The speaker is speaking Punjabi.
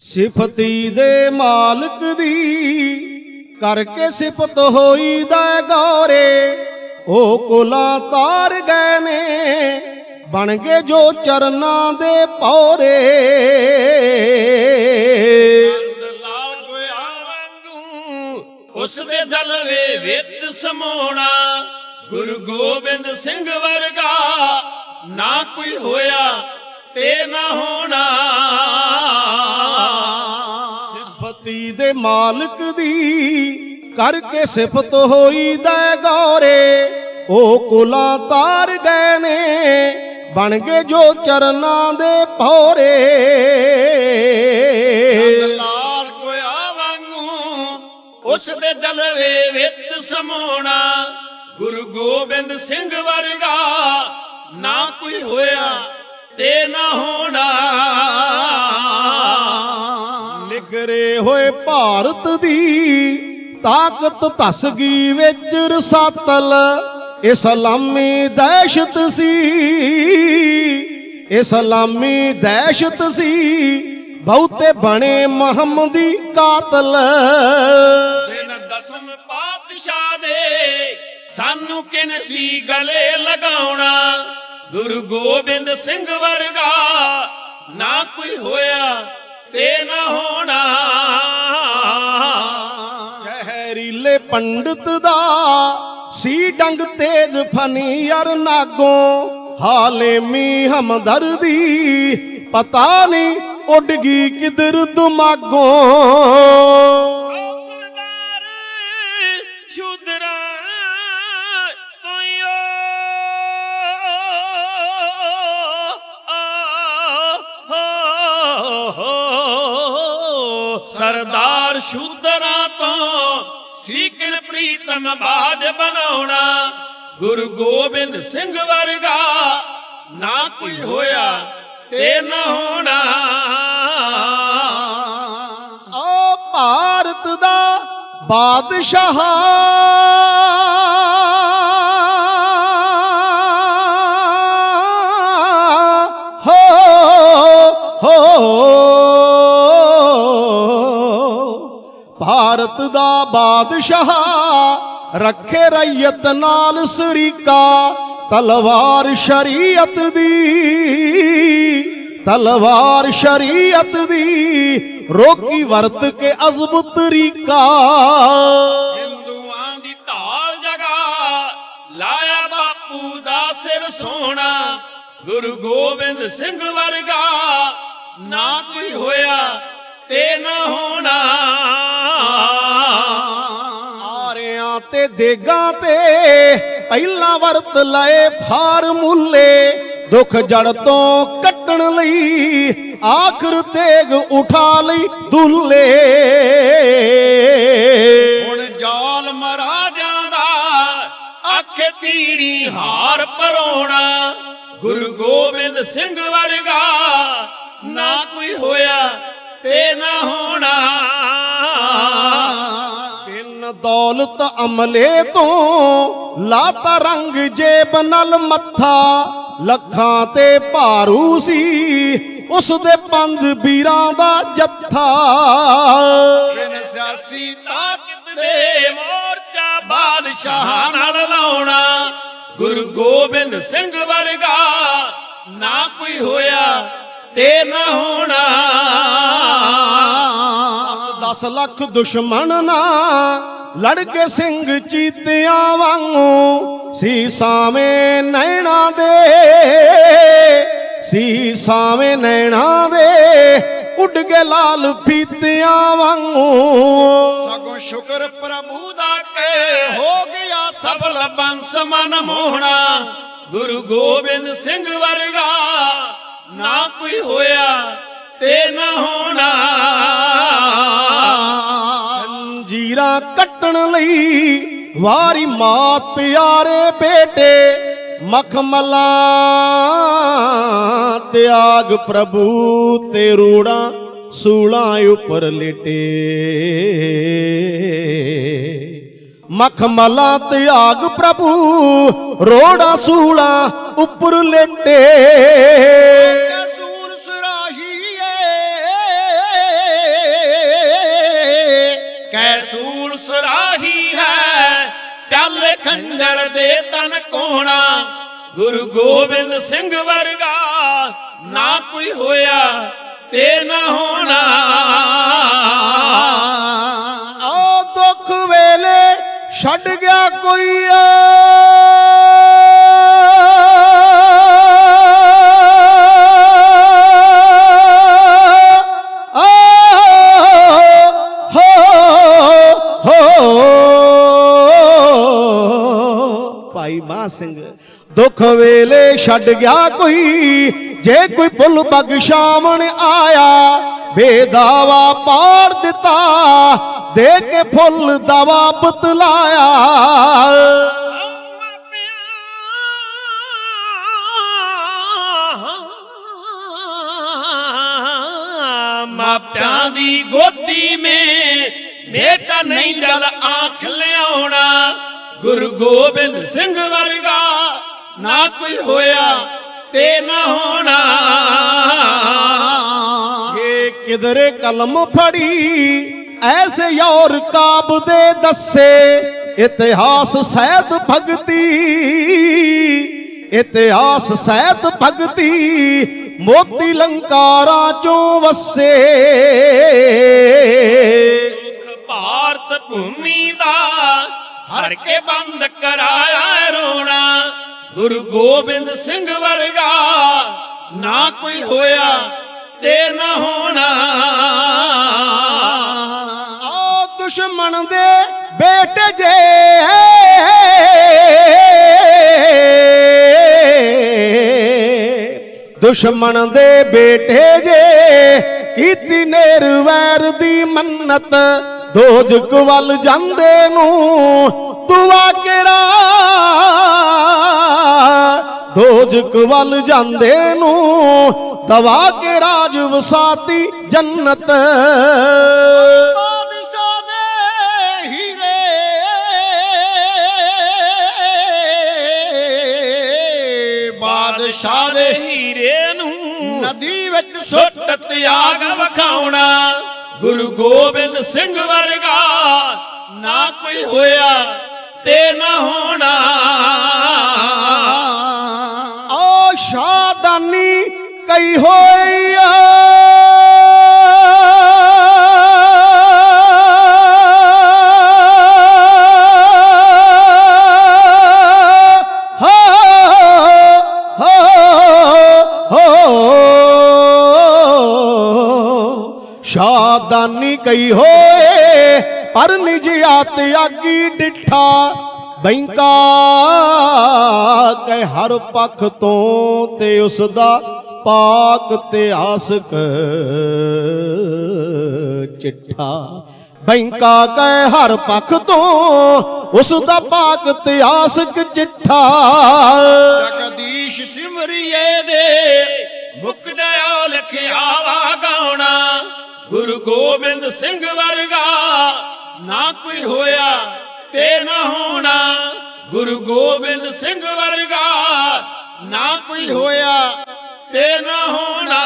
ਸਿਫਤੀ ਦੇ ਮਾਲਕ ਦੀ ਕਰਕੇ ਸਿਫਤ ਹੋਈ ਦਾ ਗੋਰੇ। ਉਹ ਕੋਲਾ ਤਾਰ ਗਏ ਨੇ ਬਣ ਗਏ ਜੋ ਚਰਨਾਂ ਦੇ ਪੌਰੇ। ਅੰਦ ਲਾਲ ਗੋਇਆ ਉਸ ਦੇ ਜਲਵੇ ਵਿੱਚ ਸਮਾਉਣਾ। ਗੁਰੂ ਗੋਬਿੰਦ ਸਿੰਘ ਵਰਗਾ ਨਾ ਕੋਈ ਹੋਇਆ ਤੇ ਨਾ ਹੋਣਾ। ਸਿਫਤੀ ਦੇ ਮਾਲਕ ਦੀ ਕਰਕੇ ਸਿਫਤ ਹੋਈ ਦਾ ਗੌਰੇ। ਉਹ ਕੁਲਾ ਤਾਰ ਗਏ ਨੇ ਬਣ ਗਏ ਜੋ ਚਰਨਾਂ ਦੇ ਪੌਰੇ ਲਾਲ ਕੋਇਆ ਵਾਂਗੂ ਉਸ ਦੇ ਜਲਵੇ ਵਿੱਚ ਸਮਾਉਣਾ ਗੁਰੂ ਗੋਬਿੰਦ ਸਿੰਘ ਵਰਗਾ ਨਾ ਕੋਈ ਹੋਇਆ ਤੇ ਨਾ ਹੋਣਾ। ਨਿਗਰੇ ਹੋਏ ਭਾਰਤ ਦੀ ਤਾਕਤ ਧਸ ਵਿੱਚ ਰਸਾਤਲ। ਇਸਲਾਮੀ ਦਹਿਸ਼ਤ ਸੀ ਇਸਲਾਮੀ ਦਹਿਸ਼ਤ ਸੀ, ਬਹੁਤੇ ਬਣੇ ਮੁਹੰਮਦੀ ਕਾਤਲ। ਦਿਨ ਦਸਮ ਪਾਤਸ਼ਾਹ ਦੇ ਸਾਨੂੰ ਕਿਨ ਸੀ ਗਲੇ ਲਗਾਉਣਾ? ਗੁਰੂ ਗੋਬਿੰਦ ਸਿੰਘ ਵਰਗਾ ਨਾ ਕੋਈ ਹੋਇਆ ਤੇ ਨਾ ਹੋਣਾ। ਜ਼ਹਿਰੀਲੇ ਪੰਡਤ ਦਾ ਸੀ ਡੰਗ ਤੇਜ ਫਨੀ ਅਰ ਨਾਗੋਂ। ਹਾਲੇਮੀ ਹਮਦਰਦੀ ਪਤਾ ਨਹੀਂ ਉੱਡ ਗਈ ਕਿਧਰ ਦਿਮਾਗੋਂ। ਸਰਦਾਰ ਸ਼ੂਦਰਾਂ ਤੋਂ ਸੀਕਨ ਪ੍ਰੀਤਮ ਬਾਜ ਬਣਾਉਣਾ। ਗੁਰੂ ਗੋਬਿੰਦ ਸਿੰਘ ਵਰਗਾ ਨਾ ਕੋਈ ਹੋਇਆ ਤੇ ਨਾ ਹੋਣਾ। ਆ ਭਾਰਤ ਦਾ ਬਾਦਸ਼ਾਹ ਭਾਰਤ ਦਾ ਬਾਦਸ਼ਾਹ ਰੱਖੇ ਰਈਅਤ ਨਾਲ ਸਰੀਕਾ, ਤਲਵਾਰ ਸ਼ਰੀਅਤ ਦੀ, ਤਲਵਾਰ ਸ਼ਰੀਅਤ ਦੀ ਰੋਕੀ ਵਰਤ ਕੇ ਅਜ਼ਬ ਤਰੀਕਾ। ਹਿੰਦੂਆਂ ਦੀ ਢਾਲ ਜਗਾ, ਲਾਇਆ ਬਾਪੂ ਦਾ ਸਿਰ ਸੋਹਣਾ, ਗੁਰੂ ਗੋਬਿੰਦ ਸਿੰਘ ਵਰਗਾ, ਨਾ ਕੋਈ ਹੋਇਆ ਤੇ ਨਾ ਹੋਣਾ। ਤੇ ਦੇਗਾਂ ਤੇ ਪਹਿਲਾਂ ਵਰਤ ਲਏ ਫਾਰਮੂਲੇ ਦੁੱਖ ਜੜ ਤੋਂ ਕੱਟਣ ਲਈ ਆਖਰ ਤੇਗ ਉਠਾ ਲਈ ਦੁੱਲੇ। ਹੁਣ ਜਾਲ ਮਹਾਰਾਜਾਂ ਦਾ ਅੱਖ ਤੀਰੀ ਹਾਰ ਪਰੋਣਾ, ਗੁਰੂ ਗੋਬਿੰਦ ਸਿੰਘ ਵਰਗਾ ਨਾ ਕੋਈ ਹੋਇਆ ਤੇ ਨਾ ਹੋਣਾ। ਬਿਨ ਦੌਲਤ ਅਮਲੇ ਤੋਂ ਲਾਤਾ ਰੰਗ ਜੇਬ ਨਾਲ ਮੱਥਾ, ਲੱਖਾਂ ਤੇ ਭਾਰੂ ਸੀ ਉਸ ਦੇ ਪੰਜ ਵੀਰਾਂ ਦਾ ਜੱਥਾ। ਬਿਨ ਸਿਆਸੀ ਤਾਕਤ ਦੇ ਮੋਰਚਾ ਬਾਦਸ਼ਾਹ ਨਾਲ ਲਾਉਣਾ, ਗੁਰੂ ਗੋਬਿੰਦ ਸਿੰਘ ਵਰਗਾ ਨਾ ਕੋਈ ਹੋਇਆ ਤੇ ਨਾ ਹੋਣਾ। 10 ਲੱਖ ਦੁਸ਼ਮਣ ਨਾ ਲੜ ਕੇ ਸਿੰਘ ਚੀਤਿਆਂ ਵਾਂਗੂ ਸੀ ਨੈਣਾ ਦੇ। ਸੀ ਨੈਣਾ ਦੇ ਉੱਡ ਕੇ ਲਾਲ ਫੀਤਿਆਂ ਵਾਂਗੂ। ਸਗੋਂ ਸ਼ੁਕਰ ਪ੍ਰਭੂ ਦਾ ਕੇ ਹੋ ਗਿਆ ਸਫਲ ਬੰਸ ਮਨ ਮੋਹਣਾ। ਗੁਰੂ ਗੋਬਿੰਦ ਸਿੰਘ ਵਰਗਾ ਨਾ ਕੋਈ ਹੋਇਆ ਤੇ ਨਾ ਹੋਣਾ। ਜੰਜੀਰਾਂ ਕੱਟਣ ਲਈ ਵਾਰੀ ਮਾਂ ਪਿਆਰੇ ਬੇਟੇ ਮਖਮਲਾ ਤਿਆਗ ਪ੍ਰਭੂ ਤੇ ਰੂੜਾਂ ਸੂਲਾਂ ਉੱਪਰ ਲੇਟੇ। ਮਖਮਲਾ ਤਿਆਗ ਪ੍ਰਭੂ, ਰੋੜਾ ਸੂਲਾ ਉੱਪਰ ਲੇਟੇ। ਸਿੰਘ ਵਰਗਾ ਨਾ ਕੋਈ ਹੋਇਆ ਤੇ ਨਾ ਹੋਣਾ। ਆ ਦੁੱਖ ਵੇਲੇ ਛੱਡ ਗਿਆ ਕੋਈ ਆ। ਹੋ। ਭਾਈ ਮਾ ਸਿੰਘ ਦੁੱਖ ਵੇਲੇ ਛੱਡ ਗਿਆ ਕੋਈ, ਜੇ ਕੋਈ ਪੁੱਲ ਬਗਸ਼ਾਮਣ ਆਇਆ, ਬੇਦਾਵਾ ਪਾੜ ਦਿੱਤਾ, ਦੇ ਕੇ ਫੁੱਲ ਦਵਾ ਬਤਲਾਇਆ ਮਾਪਿਆਂ ਦੀ ਗੋਦੀ ਮੇ ਬੇਟਾ ਨਹੀਂ ਜਲ ਆਖ ਲਿਆਉਣਾ। ਗੁਰੂ ਗੋਬਿੰਦ ਸਿੰਘ ਵਰਗਾ ਨਾ ਕੋਈ ਹੋਇਆ ਤੇ ਨਾ ਹੋਣਾ। ਜੇ ਕਿਧਰੇ ਕਲਮ ਫੜੀ ਐਸੇ ਯੌਰ ਕਾਬ ਦੇ ਦੱਸੇ। ਇਤਿਹਾਸ ਸਹਿਤ ਭਗਤੀ ਇਤਿਹਾਸ ਸਹਿਤ ਭਗਤੀ ਮੋਤੀ ਲੰਕਾਰਾਂ ਚੋਂ ਵਸੇ। ਦੁੱਖ ਭਾਰਤ ਭੂਮੀ ਦਾ ਹਰ ਕੇ ਬੰਦ ਕਰਾਇਆ ਰੋਣਾ। ਗੁਰੂ ਗੋਬਿੰਦ ਸਿੰਘ ਵਰਗਾ, ਨਾ ਕੋਈ ਹੋਇਆ ਤੇ ਨਾ ਹੋਣਾ। ਆ ਦੁਸ਼ਮਣ ਦੇ ਬੇਟੇ ਜੇ। ਦੁਸ਼ਮਣ ਦੇ ਬੇਟੇ ਜੇ, ਕੀਤੀ ਨੇਰ ਵੈਰ ਦੀ ਮੰਨਤ, ਦੋਜਕ ਵੱਲ ਜਾਂਦੇ ਨੂੰ ਦੁਆ ਕਰਾ ਦੋਜਕ ਵੱਲ ਜਾਂਦੇ ਨੂੰ ਦਵਾ ਕੇ ਰਾਜ ਵਸਾਤੀ ਜੰਨਤ। ਬਾਦਸ਼ਾਹ ਦੇ ਹੀਰੇ। ਬਾਦਸ਼ਾਹ ਦੇ ਹੀਰੇ ਨੂੰ ਨਦੀ ਵਿੱਚ ਸੁੱਟ ਤਿਆਗ ਵਖਾਉਣਾ। ਗੁਰੂ ਗੋਬਿੰਦ ਸਿੰਘ ਵਰਗਾ ਨਾ ਕੋਈ ਹੋਇਆ ਤੇ ਨਾ ਹੋਣਾ। ਸ਼ਾਦਾਨੀ ਕਈ ਹੋਈ ਹੋ ਹੋ ਹੋ ਸ਼ਾਦਾਨੀ ਕਈ ਹੋਏ ਪਰ ਨਿਜ ਆਤ ਆਗੀ ਡਿਠਾ। ਬੈਂਕਾ ਕੈ ਹਰ ਪੱਖ ਤੋਂ ਤੇ ਉਸ ਦਾ ਪਾਕ ਤੇ ਆਸਕ ਚਿੱਠਾ। ਬੈਂਕਾ ਕੈ ਹਰ ਪੱਖ ਤੋਂ ਉਸ ਦਾ ਪਾਕ ਤੇ ਆਸਕ ਚਿੱਠਾ। ਜਗਦੀਸ਼ ਸਿਮਰਿਏ ਦੇ ਮੁਕਿਆ ਲਿਖਿਆ ਵਾ ਗਾਉਣਾ। ਗੁਰੂ ਗੋਬਿੰਦ ਸਿੰਘ ਵਰਗਾ ਨਾ ਕੋਈ ਹੋਇਆ ਤੇ ਨਾ ਹੋਣਾ। ਗੁਰੂ ਗੋਬਿੰਦ ਸਿੰਘ ਵਰਗਾ ਨਾ ਕੋਈ ਹੋਇਆ ਤੇ ਨਾ ਹੋਣਾ।